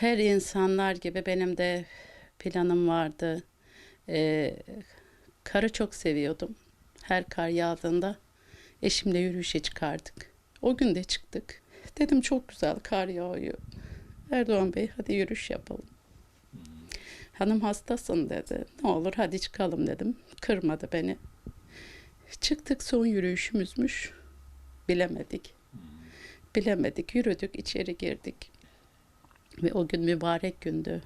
Her insanlar gibi benim de planım vardı. Ee, karı çok seviyordum. Her kar yağdığında eşimle yürüyüşe çıkardık. O gün de çıktık. Dedim çok güzel kar yağıyor. Erdoğan Bey hadi yürüyüş yapalım. Hanım hastasın dedi. Ne olur hadi çıkalım dedim. Kırmadı beni. Çıktık son yürüyüşümüzmüş. Bilemedik. Bilemedik. Yürüdük içeri girdik. Ve o gün mübarek gündü.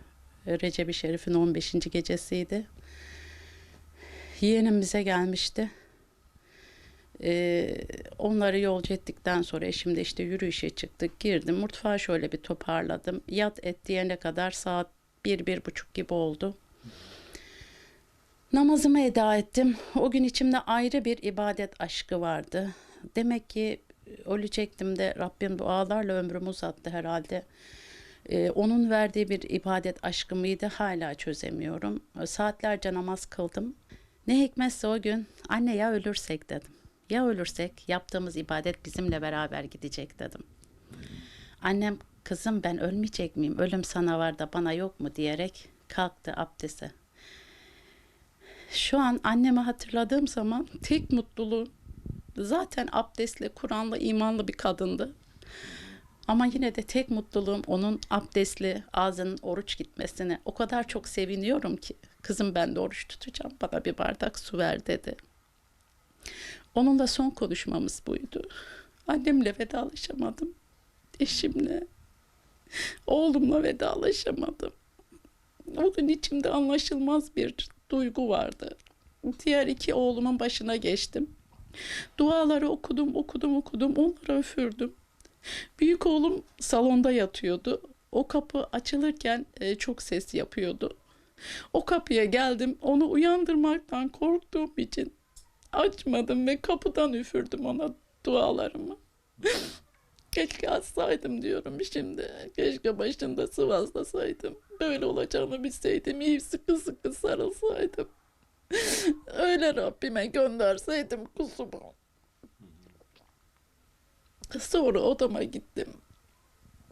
Recep-i Şerif'in 15. gecesiydi. Yeğenim bize gelmişti. Ee, onları yolcu ettikten sonra eşim de işte yürüyüşe çıktık. Girdim mutfağa şöyle bir toparladım. Yat et diyene kadar saat bir, bir buçuk gibi oldu. Namazımı eda ettim. O gün içimde ayrı bir ibadet aşkı vardı. Demek ki ölecektim de Rabbim dualarla ömrümü uzattı herhalde. Ee, onun verdiği bir ibadet aşkı mıydı hala çözemiyorum. Saatlerce namaz kıldım. Ne hikmetse o gün anne ya ölürsek dedim. Ya ölürsek yaptığımız ibadet bizimle beraber gidecek dedim. Annem kızım ben ölmeyecek miyim? Ölüm sana var da bana yok mu diyerek kalktı abdese. Şu an annemi hatırladığım zaman tek mutluluğum zaten abdestli, Kur'anlı, imanlı bir kadındı. Ama yine de tek mutluluğum onun abdestli ağzının oruç gitmesine. O kadar çok seviniyorum ki kızım ben de oruç tutacağım bana bir bardak su ver dedi. Onunla son konuşmamız buydu. Annemle vedalaşamadım. Eşimle, oğlumla vedalaşamadım. O gün içimde anlaşılmaz bir duygu vardı. Diğer iki oğlumun başına geçtim. Duaları okudum, okudum, okudum. Onları öfürdüm. Büyük oğlum salonda yatıyordu. O kapı açılırken e, çok ses yapıyordu. O kapıya geldim. Onu uyandırmaktan korktuğum için açmadım ve kapıdan üfürdüm ona dualarımı. Keşke açsaydım diyorum şimdi. Keşke başında sıvazlasaydım. Böyle olacağını bilseydim. iyi sıkı sıkı sarılsaydım. Öyle Rabbime gönderseydim kuzumu. Sonra odama gittim.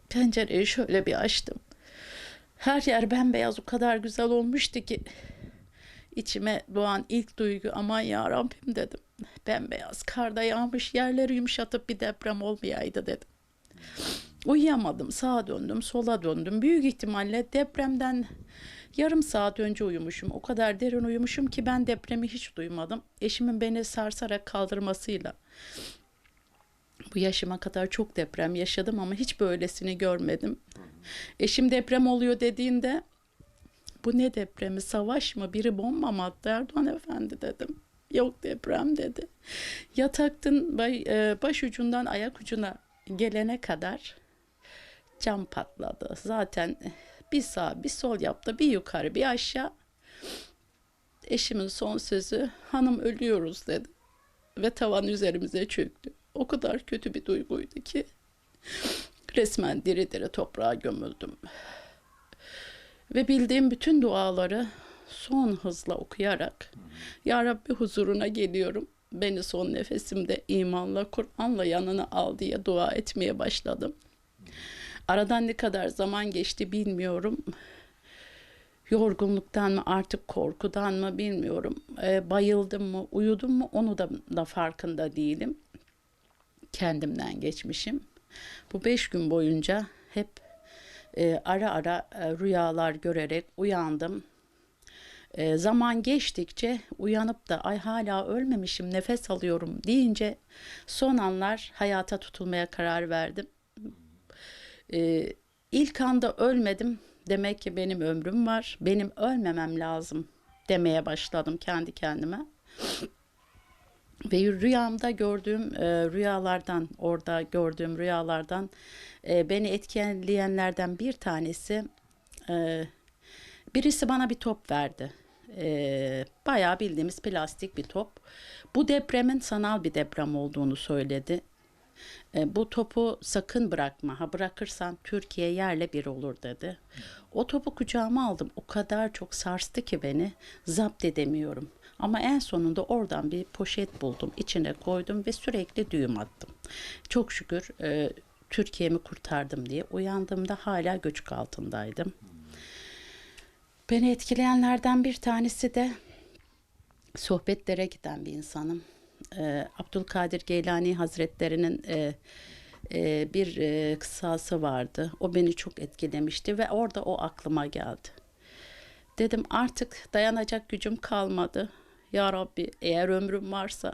Pencereyi şöyle bir açtım. Her yer bembeyaz o kadar güzel olmuştu ki içime doğan ilk duygu aman ya Rabbim dedim. Bembeyaz karda yağmış yerleri yumuşatıp bir deprem olmayaydı dedim. Uyuyamadım sağa döndüm sola döndüm. Büyük ihtimalle depremden yarım saat önce uyumuşum. O kadar derin uyumuşum ki ben depremi hiç duymadım. Eşimin beni sarsarak kaldırmasıyla bu yaşıma kadar çok deprem yaşadım ama hiç böylesini görmedim. Eşim deprem oluyor dediğinde bu ne depremi savaş mı biri bomba mı attı Erdoğan Efendi dedim. Yok deprem dedi. Yataktın bay- e, baş ucundan ayak ucuna gelene kadar cam patladı. Zaten bir sağ bir sol yaptı bir yukarı bir aşağı. Eşimin son sözü hanım ölüyoruz dedi. Ve tavan üzerimize çöktü. O kadar kötü bir duyguydu ki resmen diri diri toprağa gömüldüm. Ve bildiğim bütün duaları son hızla okuyarak Ya Rabbi huzuruna geliyorum. Beni son nefesimde imanla, Kur'an'la yanına al diye dua etmeye başladım. Aradan ne kadar zaman geçti bilmiyorum. Yorgunluktan mı artık korkudan mı bilmiyorum. Ee, bayıldım mı, uyudum mu onu da, da farkında değilim. Kendimden geçmişim. Bu beş gün boyunca hep e, ara ara e, rüyalar görerek uyandım. E, zaman geçtikçe uyanıp da ay hala ölmemişim nefes alıyorum deyince son anlar hayata tutulmaya karar verdim. E, ilk anda ölmedim demek ki benim ömrüm var benim ölmemem lazım demeye başladım kendi kendime. Ve rüyamda gördüğüm e, rüyalardan, orada gördüğüm rüyalardan e, beni etkileyenlerden bir tanesi, e, birisi bana bir top verdi. E, bayağı bildiğimiz plastik bir top. Bu depremin sanal bir deprem olduğunu söyledi. E, bu topu sakın bırakma. Ha bırakırsan Türkiye yerle bir olur dedi. O topu kucağıma aldım. O kadar çok sarstı ki beni zapt edemiyorum. Ama en sonunda oradan bir poşet buldum. İçine koydum ve sürekli düğüm attım. Çok şükür e, Türkiye'mi kurtardım diye. Uyandığımda hala göçük altındaydım. Beni etkileyenlerden bir tanesi de sohbetlere giden bir insanım. Ee, Abdülkadir Geylani Hazretleri'nin e, e, bir e, kıssası vardı. O beni çok etkilemişti ve orada o aklıma geldi. Dedim artık dayanacak gücüm kalmadı. Ya Rabbi eğer ömrüm varsa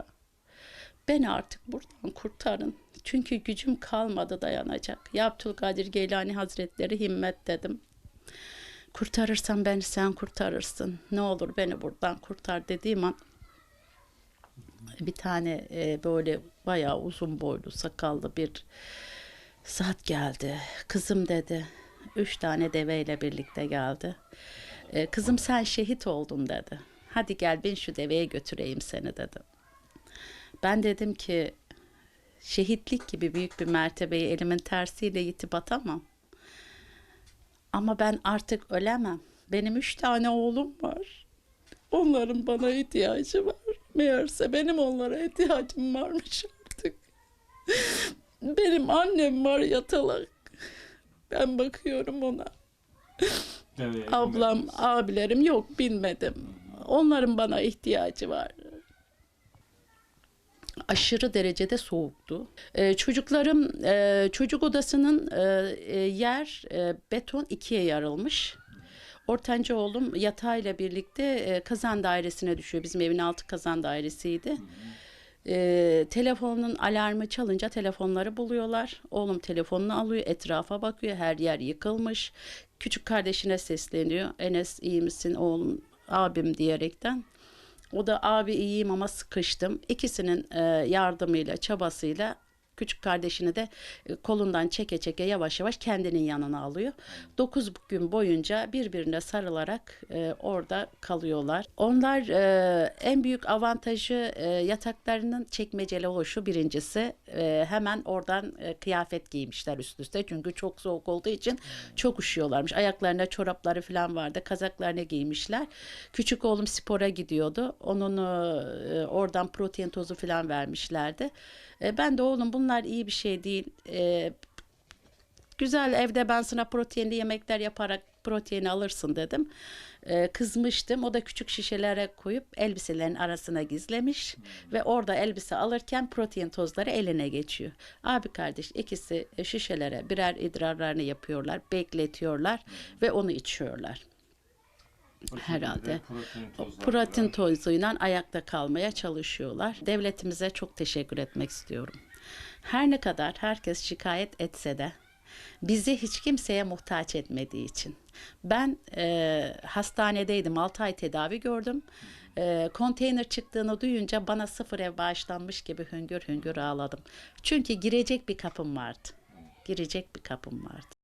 beni artık buradan kurtarın. Çünkü gücüm kalmadı dayanacak. Ya Abdülkadir Geylani Hazretleri himmet dedim. Kurtarırsan beni sen kurtarırsın. Ne olur beni buradan kurtar dediğim an bir tane e, böyle bayağı uzun boylu sakallı bir zat geldi. Kızım dedi. Üç tane deveyle birlikte geldi. E, kızım sen şehit oldun dedi. Hadi gel ben şu deveye götüreyim seni dedi. Ben dedim ki şehitlik gibi büyük bir mertebeyi elimin tersiyle yitip atamam. Ama ben artık ölemem. Benim üç tane oğlum var. Onların bana ihtiyacı var. Meğerse benim onlara ihtiyacım varmış artık. Benim annem var yatalak. Ben bakıyorum ona. Ablam, abilerim yok bilmedim. Onların bana ihtiyacı var. Aşırı derecede soğuktu. Ee, çocuklarım, e, çocuk odasının e, e, yer e, beton ikiye yarılmış. Ortanca oğlum yatağıyla birlikte e, kazan dairesine düşüyor. Bizim evin altı kazan dairesiydi. E, telefonun alarmı çalınca telefonları buluyorlar. Oğlum telefonunu alıyor, etrafa bakıyor. Her yer yıkılmış. Küçük kardeşine sesleniyor. Enes iyi misin oğlum, abim diyerekten. O da abi iyiyim ama sıkıştım. İkisinin e, yardımıyla, çabasıyla küçük kardeşini de e, kolundan çeke çeke yavaş yavaş kendinin yanına alıyor. 9 gün boyunca birbirine sarılarak e, orada kalıyorlar. Onlar e, en büyük avantajı yataklarının çekmeceli oluşu birincisi. Hemen oradan kıyafet giymişler üst üste. Çünkü çok soğuk olduğu için çok üşüyorlarmış. Ayaklarına çorapları falan vardı. Kazaklarını giymişler. Küçük oğlum spora gidiyordu. Onun oradan protein tozu falan vermişlerdi. Ben de oğlum bunlar iyi bir şey değil. E, güzel evde ben sana proteinli yemekler yaparak proteini alırsın dedim. E, kızmıştım. O da küçük şişelere koyup elbiselerin arasına gizlemiş ve orada elbise alırken protein tozları eline geçiyor. Abi kardeş ikisi şişelere birer idrarlarını yapıyorlar, bekletiyorlar ve onu içiyorlar. Şekilde herhalde. Protein, Protein tozuyla ayakta kalmaya çalışıyorlar. Devletimize çok teşekkür etmek istiyorum. Her ne kadar herkes şikayet etse de bizi hiç kimseye muhtaç etmediği için. Ben e, hastanedeydim 6 ay tedavi gördüm. E, konteyner çıktığını duyunca bana sıfır ev bağışlanmış gibi hüngür hüngür ağladım. Çünkü girecek bir kapım vardı. Girecek bir kapım vardı.